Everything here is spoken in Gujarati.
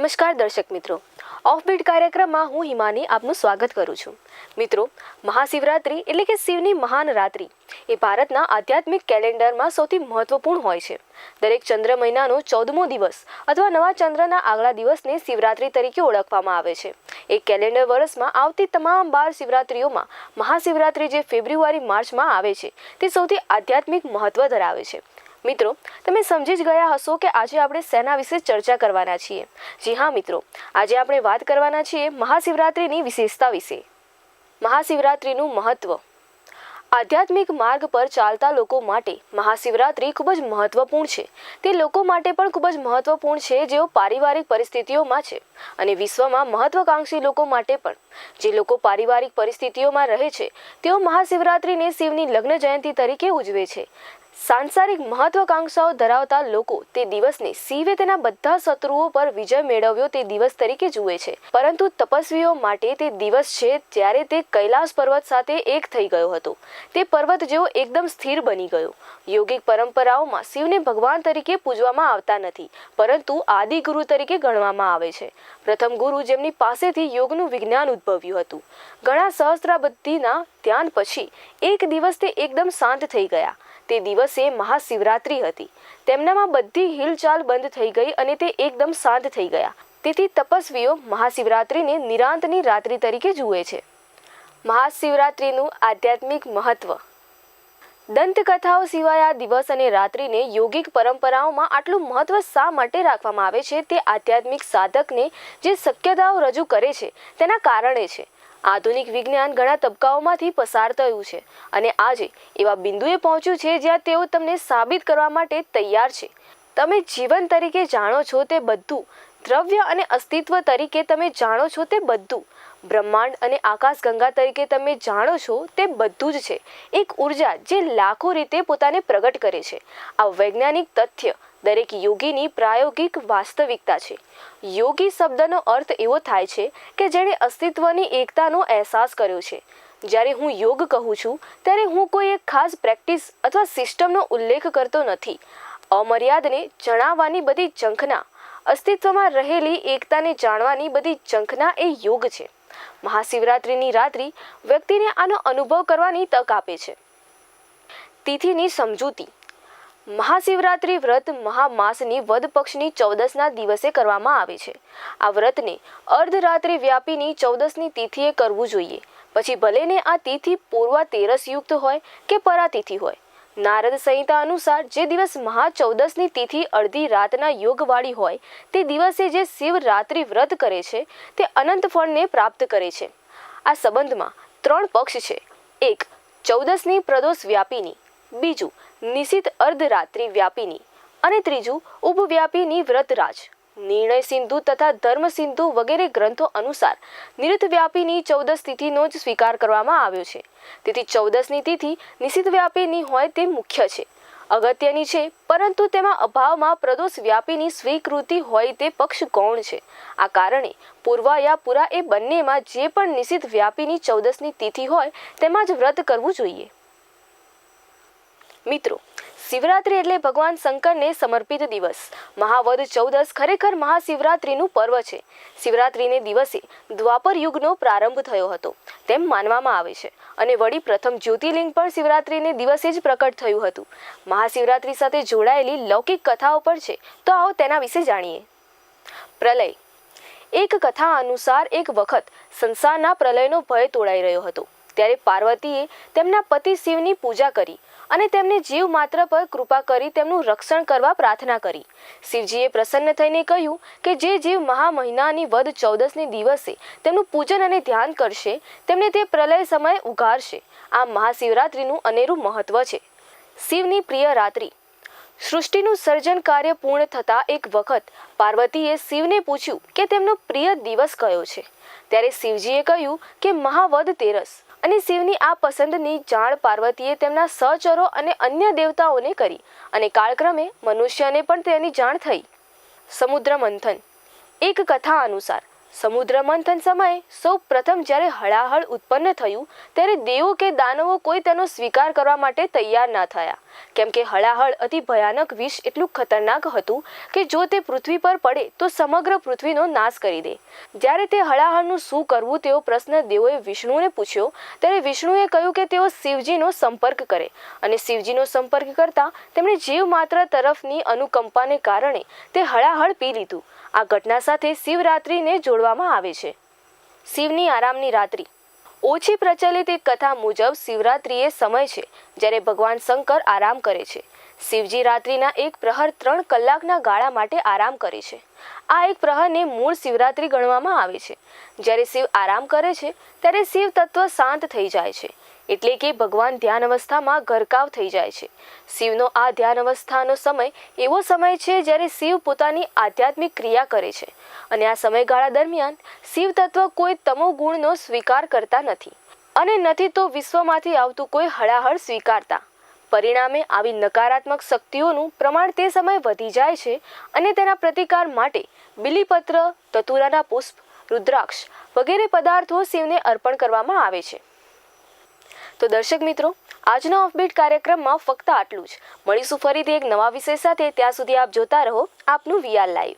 નમસ્કાર દર્શક મિત્રો. ઓફબીટ કાર્યક્રમમાં હું હિમાની આપનું સ્વાગત કરું છું. મિત્રો, મહાશિવરાત્રિ એટલે કે શિવની મહાન રાત્રિ એ ભારતના આધ્યાત્મિક કેલેન્ડરમાં સૌથી મહત્વપૂર્ણ હોય છે. દરેક ચંદ્ર મહિનાનો ચૌદમો દિવસ અથવા નવા ચંદ્રના આગલા દિવસને શિવરાત્રિ તરીકે ઓળખવામાં આવે છે. એક કેલેન્ડર વર્ષમાં આવતી તમામ બાર શિવરાત્રિઓમાં મહાશિવરાત્રિ જે ફેબ્રુઆરી માર્ચમાં આવે છે, તે સૌથી આધ્યાત્મિક મહત્વ ધરાવે છે. મિત્રો, તમે સમજી જ ગયા હશો કે આજે આપણે સેના વિશે ચર્ચા કરવાના છીએ. જી હા, મિત્રો. આજે આપણે વાત કરવાના છીએ મહાશિવરાત્રિની વિશેષતા વિશે. મહાશિવરાત્રિનું મહત્વ. આધ્યાત્મિક માર્ગ પર ચાલતા લોકો માટે મહાશિવરાત્રિ ખૂબ જ મહત્વપૂર્ણ છે. તે લોકો માટે પણ ખૂબ જ મહત્વપૂર્ણ છે જેઓ પારિવારિક પરિસ્થિતિઓમાં છે અને વિશ્વમાં મહત્વકાંક્ષી લોકો માટે પણ. જે લોકો પારિવારિક પરિસ્થિતિઓમાં રહે છે, તેઓ મહાશિવરાત્રિને શિવની લગ્ન જયંતિ તરીકે ઉજવે છે. સાંસારિક મહત્વાકાંક્ષાઓ ધરાવતા લોકો તે દિવસને શિવે તેના બધા શત્રુઓ પર વિજય મેળવ્યો તે દિવસ તરીકે જુએ છે. પરંતુ તપસ્વીઓ માટે તે દિવસ છે જ્યારે તે કૈલાસ પર્વત સાથે એક થઈ ગયો હતો. તે પર્વત જેવો એકદમ સ્થિર બની ગયો. યોગિક પરંપરાઓમાં શિવને ભગવાન તરીકે પૂજવામાં આવતા નથી, પરંતુ આદિ ગુરુ તરીકે ગણવામાં આવે છે. પ્રથમ ગુરુ જેમની પાસેથી યોગનું વિજ્ઞાન ઉદ્ભવ્યું હતું. ઘણા સહસ્ત્રાબદ્ધિના ધ્યાન પછી એક દિવસ તે એકદમ શાંત થઈ ગયા. તે દિવસે મહાશિવરાત્રિ હતી. તેમનામાં બધી હિલચાલ બંધ થઈ ગઈ અને તે એકદમ શાંત થઈ ગયા. તેથી તપસ્વીઓ મહાશિવરાત્રિને નિરાંતની રાત્રિ તરીકે જુએ છે. મહાશિવરાત્રિનું આધ્યાત્મિક મહત્વ. દંતકથાઓ સિવાય આ દિવસ અને રાત્રિને યોગિક પરંપરાઓમાં આટલું મહત્વ શા માટે રાખવામાં આવે છે તે આધ્યાત્મિક સાધકને જે શક્યતાઓ રજૂ કરે છે તેના કારણે છે. આધુનિક વિજ્ઞાન ઘણા તબક્કાઓમાંથી પસાર થયું છે અને આજે એવા બિંદુએ પહોંચ્યું છે જ્યાં તેઓ તમને સાબિત કરવા માટે તૈયાર છે. તમે જીવન તરીકે જાણો છો તે બધું, દ્રવ્ય અને અસ્તિત્વ તરીકે તમે જાણો છો તે બધું, બ્રહ્માંડ અને આકાશગંગા તરીકે તમે જાણો છો તે બધું જ છે. એક ઊર્જા જે લાખો રીતે પોતાને પ્રગટ કરે છે. આ વૈજ્ઞાનિક તથ્ય દરેક યોગીની પ્રાયોગિક વાસ્તવિકતા છે. યોગી શબ્દનો અર્થ એવો થાય છે કે જેણે અસ્તિત્વની એકતાનો અહેસાસ કર્યો છે. જ્યારે હું યોગ કહું છું, ત્યારે હું કોઈ એક ખાસ પ્રેક્ટિસ અથવા સિસ્ટમનો ઉલ્લેખ કરતો નથી. અમર્યાદને જણાવવાની બધી ઝંખના, અસ્તિત્વમાં રહેલી એકતાને જાણવાની બધી ઝંખના એ યોગ છે. મહાશિવરાત્રિની રાત્રિ વ્યક્તિને આનો અનુભવ કરવાની તક આપે છે. તિથિની સમજૂતી. મહાશિવરાત્રિ વ્રત મહામાસની વદ પક્ષની ચૌદસના દિવસે કરવામાં આવે છે. આ વ્રતને અર્ધરાત્રિ વ્યાપીની ચૌદસની તિથિએ કરવું જોઈએ. પછી ભલેને આ તિથિ પૂર્વા તેરસ યુક્ત હોય કે પરાતિથિ હોય. નારદ સંહિતા અનુસાર જે દિવસ મહાચૌદસની તિથિ અડધી રાતના યોગવાળી હોય, તે દિવસે જે શિવરાત્રિ વ્રત કરે છે, તે અનંત ફળને પ્રાપ્ત કરે છે. આ સંબંધમાં ત્રણ પક્ષ છે. એક, ચૌદસની પ્રદોષ વ્યાપીની. બીજું નિશિત અર્ધરાત્રિ વ્યાપીની અને ત્રીજું ઉપવ્યાપીની વ્રતરાજ. નિર્ણય સિંધુ તથા ધર્મ સિંધુ વગેરે ગ્રંથો અનુસાર નિરત વ્યાપીની ચૌદસ તિથિનો જ સ્વીકાર કરવામાં આવ્યો છે. તેથી ચૌદસની તિથિ નિશ્ચિત વ્યાપીની હોય તે મુખ્ય છે. અગત્યની છે, પરંતુ તેમાં અભાવમાં પ્રદોષ વ્યાપીની સ્વીકૃતિ હોય તે પક્ષ ગૌણ છે. આ કારણે પૂર્વાયા પુરા એ બંનેમાં જે પણ નિશ્ચિત વ્યાપીની ચૌદસની તિથિ હોય તેમાં જ વ્રત કરવું જોઈએ. મિત્રો, શિવરાત્રિ એટલે ભગવાન શંકરને સમર્પિત દિવસ. મહાવદ ચૌદસ ખરેખર મહાશિવરાત્રિનું પર્વ છે. શિવરાત્રિને દિવસે દ્વાપર યુગનો પ્રારંભ થયો હતો. તેમ માનવામાં આવે છે. અને વળી પ્રથમ જ્યોતિર્લિંગ પણ શિવરાત્રિને દિવસે જ પ્રકટ થયું હતું. મહાશિવરાત્રિ સાથે જોડાયેલી લૌકિક કથાઓ પણ છે. તો આવો તેના વિશે જાણીએ. પ્રલય. એક કથા અનુસાર એક વખત સંસારના પ્રલયનો ભય તોડાઈ રહ્યો હતો. ત્યારે પાર્વતીએ તેમના પતિ શિવની પૂજા કરી. અને તેમને જીવ માત્ર પર કૃપા કરી તેમનું રક્ષણ કરવા પ્રાર્થના કરી. શિવજીએ પ્રસન્ન થઈને કહ્યું કે જે જીવ મહા મહિનાની વદ ચૌદસની દિવસે તેમનું પૂજન અને ધ્યાન કરશે, તેમને તે પ્રલય સમયે ઉગારશે આ મહાશિવરાત્રિનું અનેરું મહત્વ છે. શિવની પ્રિય રાત્રિ. સૃષ્ટિનું સર્જન કાર્ય પૂર્ણ થતાં એક વખત પાર્વતીએ શિવને પૂછ્યું કે તેમનો પ્રિય દિવસ કયો છે? ત્યારે શિવજીએ કહ્યું કે મહાવદ તેરસ. અને શિવની આ પસંદની જાણ પાર્વતીએ તેમના સહચરો અને અન્ય દેવતાઓને કરી અને કાળક્રમે મનુષ્યને પણ તેની જાણ થઈ. સમુદ્ર મંથન એક કથા અનુસાર સમુદ્ર મંથન સમયે સૌ પ્રથમ જ્યારે હળાહળ ઉત્પન્ન થયું, ત્યારે દેવો કે દાનવો કોઈ તેનો સ્વીકાર કરવા માટે તૈયાર ના થયા. કેમ કે હળાહળ અતિ ભયાનક વિષ એટલું ખતરનાક હતું કે જો તે પૃથ્વી પર પડે, તો સમગ્ર પૃથ્વીનો નાશ કરી દે. જ્યારે તે હળાહળનું શું કરવું તેવો પ્રશ્ન દેવોએ વિષ્ણુને પૂછ્યો, ત્યારે વિષ્ણુએ કહ્યું કે તેઓ શિવજીનો સંપર્ક કરે અને શિવજીનો સંપર્ક કરતા તેમણે જીવ માત્ર તરફની અનુકંપાને કારણે તે હળાહળ પી લીધું. આ ઘટના સાથે શિવરાત્રિને જોડવામાં આવે છે. શિવની આરામની રાત્રિ. ઓછી પ્રચલિત એક કથા મુજબ શિવરાત્રિ એ સમય છે જ્યારે ભગવાન શંકર આરામ કરે છે. શિવજી રાત્રિના એક પ્રહર ત્રણ કલાકના ગાળા માટે આરામ કરે છે. આ એક પ્રહરને મૂળ શિવરાત્રિ ગણવામાં આવે છે. જ્યારે શિવ આરામ કરે છે, ત્યારે શિવ તત્વ શાંત થઈ જાય છે. એટલે કે ભગવાન ધ્યાન અવસ્થામાં ગરકાવ થઈ જાય છે. શિવનો આ ધ્યાન અવસ્થાનો સમય એવો સમય છે જ્યારે શિવ પોતાની આધ્યાત્મિક ક્રિયા કરે છે. અને આ સમયગાળા દરમિયાન શિવ તત્વ કોઈ તમો ગુણનો સ્વીકાર કરતા નથી. અને નથી તો વિશ્વમાંથી આવતું કોઈ હળાહળ સ્વીકારતા. પરિણામે આવી નકારાત્મક શક્તિઓનું પ્રમાણ તે સમયે વધી જાય છે અને તેના પ્રતિકાર માટે બિલીપત્ર, તતુરાના પુષ્પ, રુદ્રાક્ષ વગેરે પદાર્થો શિવને અર્પણ કરવામાં આવે છે. તો દર્શક મિત્રો, આજના ઓફબીટ કાર્યક્રમમાં ફક્ત આટલું જ. મળીશું ફરીથી એક નવા વિષય સાથે. ત્યાં સુધી આપ જોતા રહો આપનું વીઆર લાઈવ.